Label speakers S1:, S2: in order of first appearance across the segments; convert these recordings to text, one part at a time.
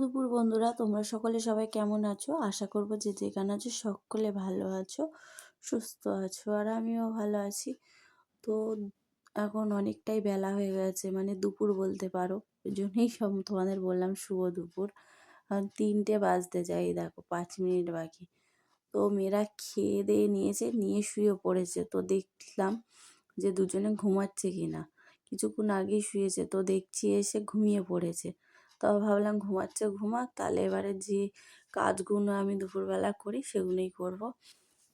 S1: দুপুর বন্ধুরা, তোমরা সকলে সবাই কেমন আছো? আশা করব যে যেখানে আছো সকলে ভালো আছো, সুস্থ আছো, আর আমিও ভালো আছি। তো এখন অনেকটাই বেলা হয়ে গেছে মানে দুপুর বলতে পারো ওই জন্যই সব তোমাদের বললাম শুভ দুপুর। তিনটে বাজতে যাই দেখো, পাঁচ মিনিট বাকি। তো মেয়েরা খেয়ে দিয়ে নিয়েছে, নিয়ে শুয়ে পড়েছে। তো দেখলাম যে দুজনে ঘুমাচ্ছে কি না কিছুক্ষণ আগেই শুয়েছে, তো দেখছি এসে ঘুমিয়ে পড়েছে। তাও ভাবলাম ঘুমাচ্ছে, ঘুমাক। তাহলে এবারে যে কাজগুলো আমি দুপুরবেলা করি সেগুলোই করব।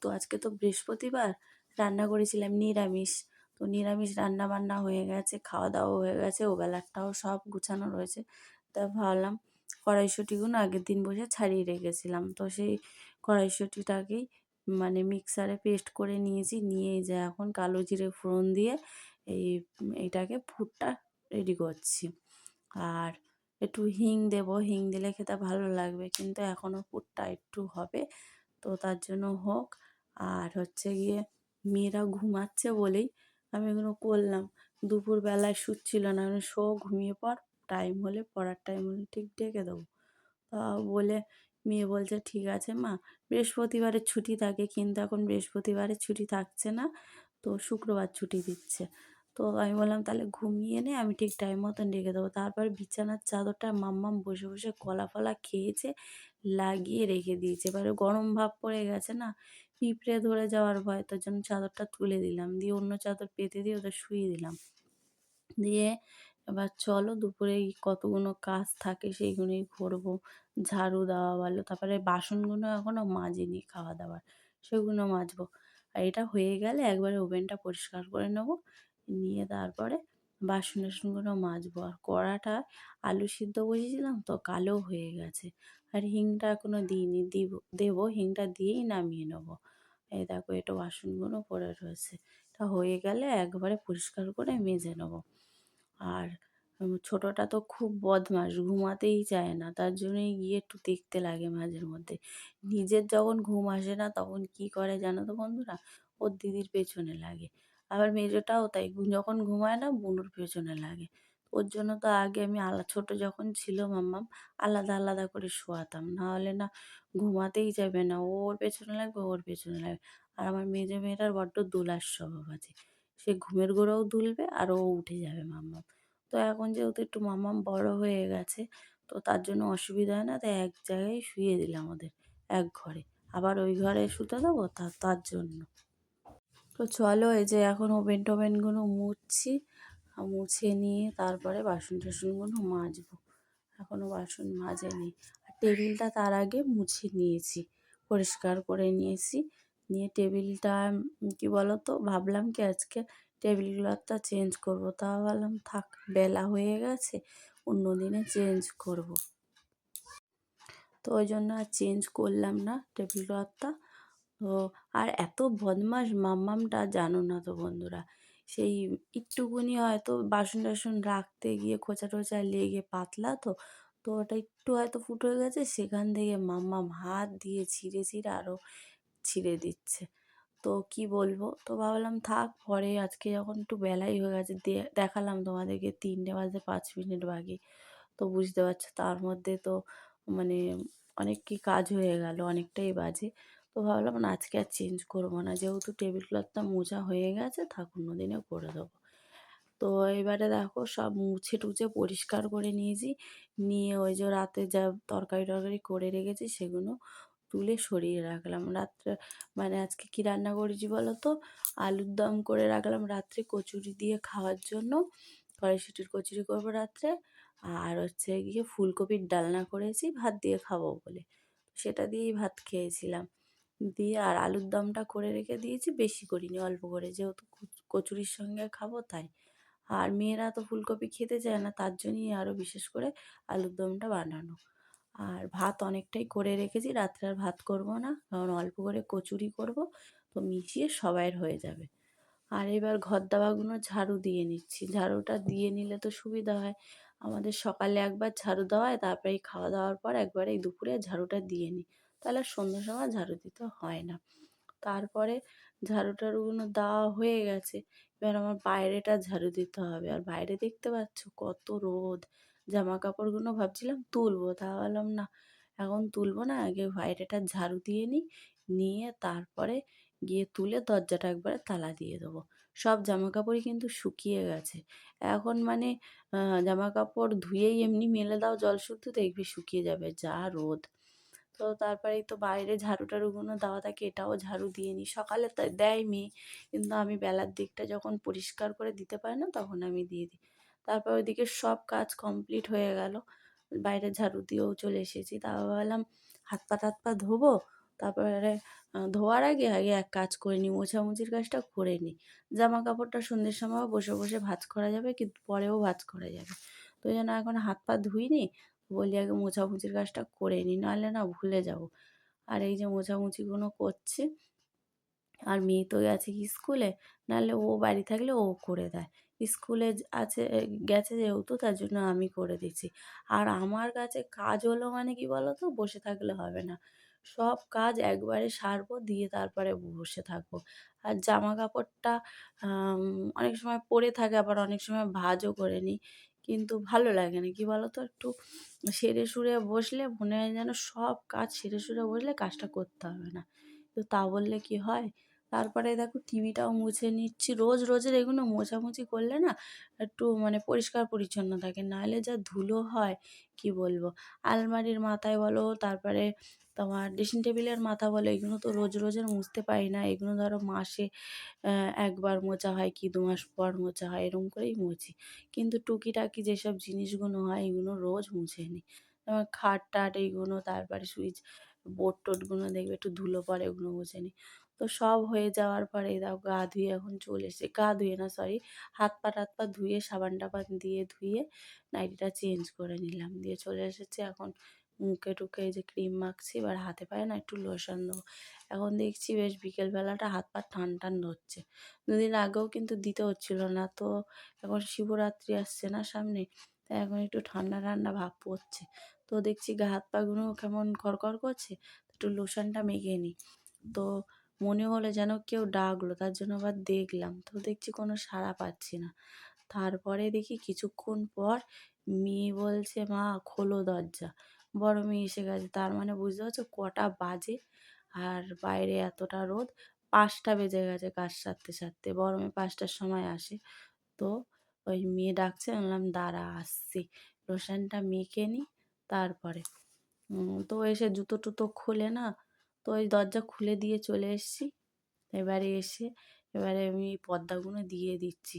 S1: তো আজকে তো বৃহস্পতিবার, রান্না করেছিলাম নিরামিষ। তো নিরামিষ রান্না বান্না হয়ে গেছে খাওয়া দাওয়া হয়ে গেছে, ওবেলারটাও সব গুছানো রয়েছে। তা ভাবলাম কড়াইশুঁটিগুলো আগের দিন বসে ছাড়িয়ে রেখেছিলাম। তো সেই কড়াইশুঁটিটাকেই মানে মিক্সারে পেস্ট করে নিয়েছি। নিয়ে যে এখন কালো জিরে ফোড়ন দিয়ে এই এইটাকে ফুটটা রেডি করছি। আর একটু হিং দেবো, হিং দিলে খেতে ভালো লাগবে। কিন্তু এখনও পুরটা একটু হবে, তো তার জন্য হোক। আর হচ্ছে গিয়ে মেয়েরা ঘুমাচ্ছে বলেই আমি এগুলো করলাম। দুপুরবেলায় শুচ্ছিল না শো ঘুমিয়ে পর টাইম হলে পড়ার টাইম হলে ঠিক ডেকে দেবো। তা বলে মেয়ে বলছে, ঠিক আছে মা, বৃহস্পতিবারের ছুটি থাকে, কিন্তু এখন বৃহস্পতিবারের ছুটি থাকছে না, তো শুক্রবার ছুটি দিচ্ছে। তো আমি বললাম, তাহলে ঘুমিয়ে নে, আমি ঠিক টাইম মতন রেখে দেবো। তারপর বিছানার চাদরটা মাম্মাম বসে বসে কলা ফলা খেয়েছে, লাগিয়ে রেখে দিয়েছে। এবারে গরম ভাব পড়ে গেছে না, পিঁপড়ে ধরে যাওয়ার ভয়, তার জন্য চাদরটা তুলে দিলাম। দিয়ে অন্য চাদর পেতে দিয়ে ওদের শুয়ে দিলাম। দিয়ে এবার চলো দুপুরে কতগুলো কাজ থাকে সেইগুলোই করব। ঝাড়ু দেওয়া বলো তারপরে বাসনগুলো এখনও মাজিনি খাওয়া দাওয়ার, সেগুলো মাজবো। আর এটা হয়ে গেলে একবারে ওভেনটা পরিষ্কার করে নেব। নিয়ে তারপরে বাসন টাসনগুলো মাজবো। আর কড়াটা আলু সিদ্ধ বসিয়েছিলাম তো কালো হয়ে গেছে। আর হিংটা এখনও দিইনি, দিব, দেবো। হিংটা দিয়েই নামিয়ে নেব। এই দেখো এটা বাসনগুলো পড়ে রয়েছে। এটা হয়ে গেলে একবারে পরিষ্কার করে মেজে নেব। আর ছোটোটা তো খুব বদমাস ঘুমাতেই চায় না। তার জন্যই গিয়ে একটু দেখতে লাগে মাঝের মধ্যে। নিজের যখন ঘুম আসে না, তখন কি করে জানো তো বন্ধুরা? ওর দিদির পেছনে লাগে। আবার মেজোটাও তাই। যখন ঘুমায় না, বুনোর পেছনে লাগে। ওর জন্য তো আগে আমি আলা, ছোটো যখন ছিল মাম্মাম, আলাদা আলাদা করে শোয়াতাম। নাহলে না, ঘুমাতেই যাবে না। ওর পেছনে লাগবে, ওর পেছনে লাগবে। আর আমার মেজো মেয়েটার বড্ড দোলার স্বভাব আছে। সে ঘুমের গোড়াও দুলবে আর ও উঠে যাবে মাম্মাম। তো এখন যেহেতু একটু মাম্মাম বড় হয়ে গেছে, তো তার জন্য অসুবিধা হয় না, তাই এক জায়গায় শুয়ে দিলাম ওদের, এক ঘরে। আবার ওই ঘরে শুতে দেবো তার জন্য। তো চলো এই যে এখন ওভেন টোভেনগুলো মুছছি। মুছে নিয়ে তারপরে বাসন টাসনগুলো মাজবো। এখনও বাসন মাজেনি। আর টেবিলটা তার আগে মুছে নিয়েছি, পরিষ্কার করে নিয়েছি। নিয়ে টেবিলটা কি বলো তো ভাবলাম কি আজকে টেবিল ক্লথটা চেঞ্জ করব। তা ভাবলাম থাক, বেলা হয়ে গেছে, অন্য দিনে চেঞ্জ করব। তো ওই জন্য আর চেঞ্জ করলাম না টেবিল ক্লথটা তো আর এত বদমাস মাম্মামটা জানো না তো বন্ধুরা। সেই একটুকুনি হয়তো বাসন টাসন রাখতে গিয়ে খোঁচা টোচা লেগে পাতলা তো তো ওটা একটু হয়তো ফুটো হয়ে গেছে, সেখান থেকে মাম্মাম হাত দিয়ে ছিঁড়ে ছিঁড়ে আরও ছিঁড়ে দিচ্ছে। তো কি বলব? তো ভাবলাম থাক, পরে আজকে যখন একটু বেলাই হয়ে গেছে দেখালাম তোমাদেরকে তিনটে বাজে পাঁচ মিনিট বাকি। তো বুঝতে পারছ, তার মধ্যে তো মানে অনেক কি কাজ হয়ে গেল, অনেকটাই বাজে। তো ভাবলাম, না, আজকে আর চেঞ্জ করব না। যেহেতু টেবিল ক্লথটা মোজা হয়ে গেছে থাক অন্য দিনে করে দেবো। তো এবারে দেখো, সব মুছে টুছে পরিষ্কার করে নিয়েছি। নিয়ে ওই যে রাতে যা তরকারি টরকারি করে রেখেছি, সেগুলো তুলে সরিয়ে রাখলাম। রাত্রে মানে আজকে কি রান্না করেছি বলো তো? আলুর দম করে রাখলাম রাত্রে কচুরি দিয়ে খাওয়ার জন্য। কড়াইশুটির কচুরি করব রাত্রে। আর হচ্ছে গিয়ে ফুলকপির ডালনা করেছি, ভাত দিয়ে খাব বলে। সেটা দিয়েই ভাত খেয়েছিলাম। দিয়ে আর আলুর দমটা করে রেখে দিয়েছি, বেশি করিনি, অল্প করে। যেহেতু কচুরির সঙ্গে খাব তাই। আর মেয়েরা তো ফুলকপি খেতে চায় না, তার জন্যই আরও বিশেষ করে আলুর দমটা বানানো। আর ভাত অনেকটাই করে রেখেছি, রাত্রে আর ভাত করব না, কারণ অল্প করে কচুরি করব, তো মিশিয়ে সবাইয়ের হয়ে যাবে। আর এবার ঘর দাওয়াগুলো ঝাড়ু দিয়ে নিচ্ছি। ঝাড়ুটা দিয়ে নিলে তো সুবিধা হয়। আমাদের সকালে একবার ঝাড়ু দেওয়া হয়, তারপরে খাওয়া দাওয়ার পর একবার এই দুপুরে ঝাড়ুটা দিয়ে নিই। তাহলে আর সন্ধ্যার সময় ঝাড়ু দিতে হয় না। তারপরে ঝাড়ু টাড়ুগুলো দেওয়া হয়ে গেছে। এবার আমার বাইরেটা ঝাড়ু দিতে হবে। আর বাইরে দেখতে পাচ্ছ কত রোদ। জামা কাপড়গুলো ভাবছিলাম তুলবো, তা ভাবলাম না। এখন তুলবো না, আগে বাইরেটা ঝাড়ু দিয়ে নিই, নিয়ে তারপরে গিয়ে তুলে দরজাটা একবারে তালা দিয়ে দেবো। সব জামা কাপড়ই কিন্তু শুকিয়ে গেছে। এখন মানে জামা কাপড় ধুয়েই এমনি মেলে দাও, জল শুদ্ধ দেখবি শুকিয়ে যাবে, যা রোদ। তো তারপরেই তো বাইরে ঝাড়ু টাড়ুগুলো দেওয়া থাকে, এটাও ঝাড়ু দিয়ে নিই সকালে তো দেয় মেয়ে কিন্তু আমি বেলার দিকটা যখন পরিষ্কার করে দিতে পারি না তখন আমি দিয়ে দিই। তারপর ওইদিকে সব কাজ কমপ্লিট হয়ে গেল, বাইরে ঝাড়ু দিয়েও চলে এসেছি। তারপর ভাবলাম হাত পা টাত পা ধোবো, তারপরে ধোয়ার আগে আগে এক কাজ করে নিই মোছামুছির কাজটা করে নিই জামা কাপড়টা সন্ধ্যের সময় বসে বসে ভাজ করা যাবে, কিন্তু পরেও ভাজ করা যাবে। তো জন্য এখন হাত পা ধুইনি বলি, আগে মোছামুছির কাজটা করে নিই নাহলে না ভুলে যাব। আর এই যে মোছামুছিগুলো করছে, আর মেয়ে তো গেছে স্কুলে, নাহলে ও বাড়ি থাকলে ও করে দেয়। স্কুলে আছে গেছে যেহেতু, তার জন্য আমি করে দিচ্ছি। আর আমার কাছে কাজ হলো মানে কি বলো তো বসে থাকলে হবে না। সব কাজ একবারে সারবো, দিয়ে তারপরে বসে থাকব। আর জামা কাপড়টা অনেক সময় পরে থাকে, আবার অনেক সময় ভাজও করে নিই কিন্তু ভালো লাগে না। কি বলো তো একটু সেরে সুরে বসলে মনে হয় যেন সব কাজ সেরে সুরে বসলে কাজটা করতে হবে না। তো তা বললে কি হয়? তারপরে দেখো টিভিটাও মুছে নিচ্ছি। রোজ রোজের এগুলো মোছামুছি করলে না একটু মানে পরিষ্কার পরিচ্ছন্ন থাকে। নাহলে যা ধুলো হয়, কি বলব? আলমারির মাথায় বলো, তারপরে তোমার ড্রেসিং টেবিলের মাথা বলো, এগুলো তো রোজ রোজের মুছতে পারি না। এগুলো ধরো মাসে একবার মোচা হয় কি, দু মাস পর মোচা হয়, এরকম করেই মুছি। কিন্তু টুকিটাকি যেসব জিনিসগুলো হয়, এগুলো রোজ মুছে নিই যেমন খাট টাট এইগুলো তারপরে সুইচ বোর্ড টোটগুলো দেখবে, একটু ধুলো পরে ওগুলো মুছে নিই তো সব হয়ে যাওয়ার পরে দাও গা ধুয়ে এখন চলে এসে গা ধুয়ে না সরি হাত পা টাত পা ধুয়ে সাবান টাবান দিয়ে ধুয়ে নাইটিটা চেঞ্জ করে নিলাম। দিয়ে চলে এসেছি এখন মুখে টুকে যে ক্রিম মাখছি, এবার হাতে পায়ে না একটু লোশন দেবো। এখন দেখছি বেশ বিকেলবেলাটা হাত পা টান টান ধরছে। দুদিন আগেও কিন্তু দিতে হচ্ছিল না, তো এখন শিবরাত্রি আসছে না সামনে, তাই এখন একটু ঠান্ডা ঠান্ডা ভাব পড়ছে। তো দেখছি গা হাত পাগুলো কেমন খড়খড় করছে একটু লোশনটা মেখে নিই। তো মনে হলো যেন কেউ ডাকলো, তার জন্য আবার দেখলাম। তো দেখছি কোনো সাড়া পাচ্ছি না। তারপরে দেখি কিছুক্ষণ পর মেয়ে বলছে, মা, খোলো দরজা। বড় মেয়ে এসে গেছে। তার মানে বুঝতে পারছ, কটা বাজে আর বাইরে এতটা রোদ। পাঁচটা বেজে গেছে কাজ সারতে সারতে। বড় মেয়ে পাঁচটার সময় আসে। তো ওই মেয়ে ডাকছে বললাম, দাঁড়া, আসছি। লোশনটা মেখে নিই তারপরে। তো এসে জুতো টুতো খুলে না তো ওই দরজা খুলে দিয়ে চলে এসেছি। এবারে এসে, এবারে আমি পর্দাগুলো দিয়ে দিচ্ছি।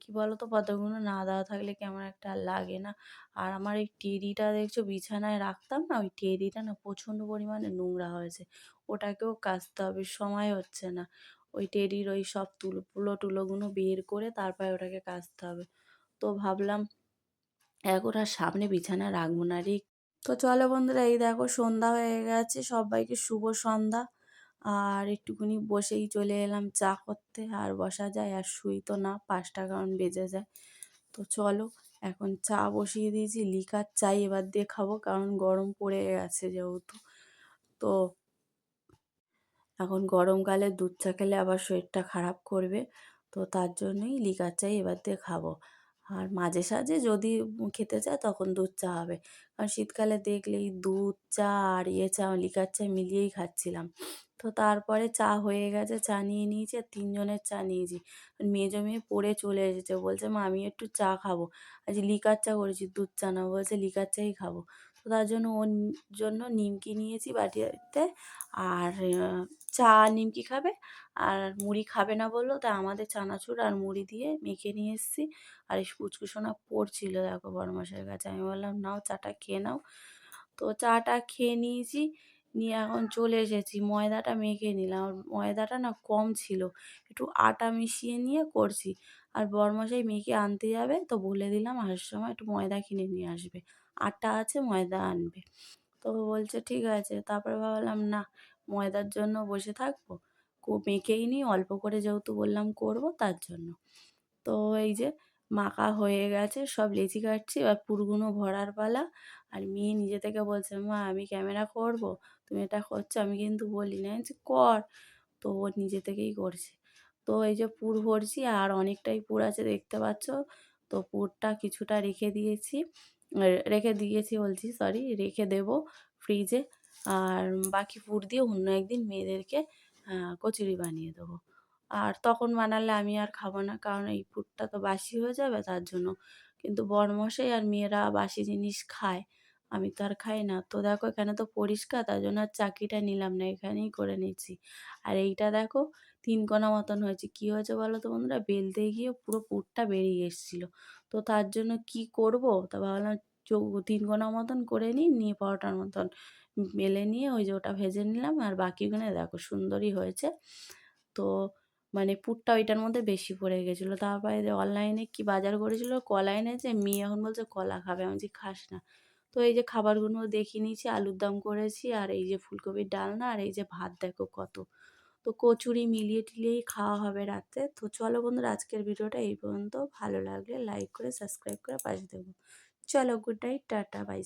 S1: কি বলো তো পর্দাগুলো না দেওয়া থাকলে কেমন একটা লাগে না। আর আমার এই টেডিটা দেখছ? বিছানায় রাখতাম না? ওই টেডিটা না প্রচণ্ড পরিমাণে নোংরা হয়েছে। ওটাকেও কাচতে হবে, সময় হচ্ছে না। ওই টেরির ওই সব তুলো তুলো টুলোগুলো বের করে তারপরে ওটাকে কাচতে হবে। তো ভাবলাম এখন আর সামনে বিছানা রাখব না। রে তো চলো বন্ধুরা, এই দেখো সন্ধ্যা হয়ে গেছে, সবাইকে শুভ সন্ধ্যা। আর একটুখানি বসেই চলে এলাম চা করতে, আর বসা যায় আর শুই তো না, পাঁচটা কারণ বেজে যায়। তো চলো, এখন চা বসিয়ে দিয়েছি, লিকার চাই এবার দিয়ে খাব, কারণ গরম পড়ে গেছে যেহেতু। তো এখন গরমকালে দুধ চা খেলে আবার শরীরটা খারাপ করবে, তো তার জন্যই লিকার চাই এবার দিয়ে খাব। আর মাঝে সাঝে যদি খেতে চায় তখন দুধ চা হবে। কারণ শীতকালে দেখলেই দুধ, চা আর ইয়ে চা লিকার চা মিলিয়েই খাচ্ছিলাম। তো তারপরে চা হয়ে গেছে, চা নিয়ে নিয়েছি আর তিনজনের চা নিয়েছি। মেজো মেয়ে পড়ে চলে এসেছে, বলছে, মা, আমি একটু চা খাব। আজ লিকার চা করেছি, দুধ চা না, বলছে, লিকার চাই খাব। তো তার জন্য ওর জন্য নিমকি নিয়েছি বাটিতে। আর চা নিমকি খাবে, আর মুড়ি খাবে না বলল, তাই আমাদের চানাচুর আর মুড়ি দিয়ে মেখে নিয়ে এসেছি। আর এই পুচকুসোনা পড়ছিল দেখো বড়মাসের কাছে। আমি বললাম, নাও, চাটা খেয়ে নাও। তো চাটা খেয়ে নিয়েছি, নিয়ে এখন চলে এসেছি। ময়দাটা মেখে নিলাম। ময়দাটা না কম ছিল। একটু আটা মিশিয়ে নিয়ে করছি। আর বরমশাই মেয়েকে আনতে যাবে তো বলে দিলাম আসার সময় একটু ময়দা কিনে নিয়ে আসবে। আটা আছে ময়দা আনবে। তো বলছে, ঠিক আছে। তারপরে ভাবলাম, না, ময়দার জন্য বসে থাকব। মেখেই নিই, অল্প করে যেহেতু বললাম করব, তার জন্য। তো এই যে মাখা হয়ে গেছে, সব লেচি কাটছি, এবার পুরগুনো ভরার পালা। আর মেয়ে নিজে থেকে বলছে, মা, আমি ক্যামেরা করব, তুমি এটা করছ? আমি কিন্তু বলি না যে কর। তো ও নিজে থেকেই করছে। তো এই যে পুর ভরছি আর অনেকটাই পুর আছে দেখতে পাচ্ছ। তো পুরটা কিছুটা রেখে দিয়েছি। রেখে দিয়েছি বলছি সরি রেখে দেব ফ্রিজে আর বাকি পুর দিয়ে অন্য একদিন মেয়েদেরকে কচুরি বানিয়ে দেবো। আর তখন বানালে আমি আর খাব না, কারণ এই পুরটা তো বাসি হয়ে যাবে তার জন্য। কিন্তু বরমশাই আর মেয়েরা বাসি জিনিস খায়, আমি তো আর খাই না। তো দেখো এখানে তো পরিষ্কার, তার জন্য আর চাকিটা নিলাম না, এখানেই করে নিচ্ছি। আর এইটা দেখো তিন কোনা মতন হয়েছে। কী হয়েছে বলো তো বন্ধুরা? বেলতে গিয়ে পুরো পুরটা বেরিয়ে এসেছিল। তো তার জন্য কি করব? তা ভাবলাম চৌ তিন কোনা মতন করে নিই, নিয়ে পরোটার মতন বেলে নিয়ে ওই যে ওটা ভেজে নিলাম। আর বাকিগুলো দেখো সুন্দরই হয়েছে। তো মানে পুরটা ওইটার মধ্যে বেশি পড়ে গেছিল। তারপরে অনলাইনে কি বাজার করেছিল? কলা এনেছে। মেয়ে এখন বলছে কলা খাবে। আমি বলছি, খাস না। তো এই যে খাবারগুলো দেখিয়ে নিয়েছি, আলুর দম করেছি। আর এই যে ফুলকপির ডালনা, আর এই যে ভাত দেখো কত। তো কচুরি মিলিয়ে টিলিয়েই খাওয়া হবে রাতে। তো চলো বন্ধুরা, আজকের ভিডিওটা এই পর্যন্ত। ভালো লাগলে লাইক করে সাবস্ক্রাইব করে পাশে দেবো চলো গুড নাইট টাটা বাই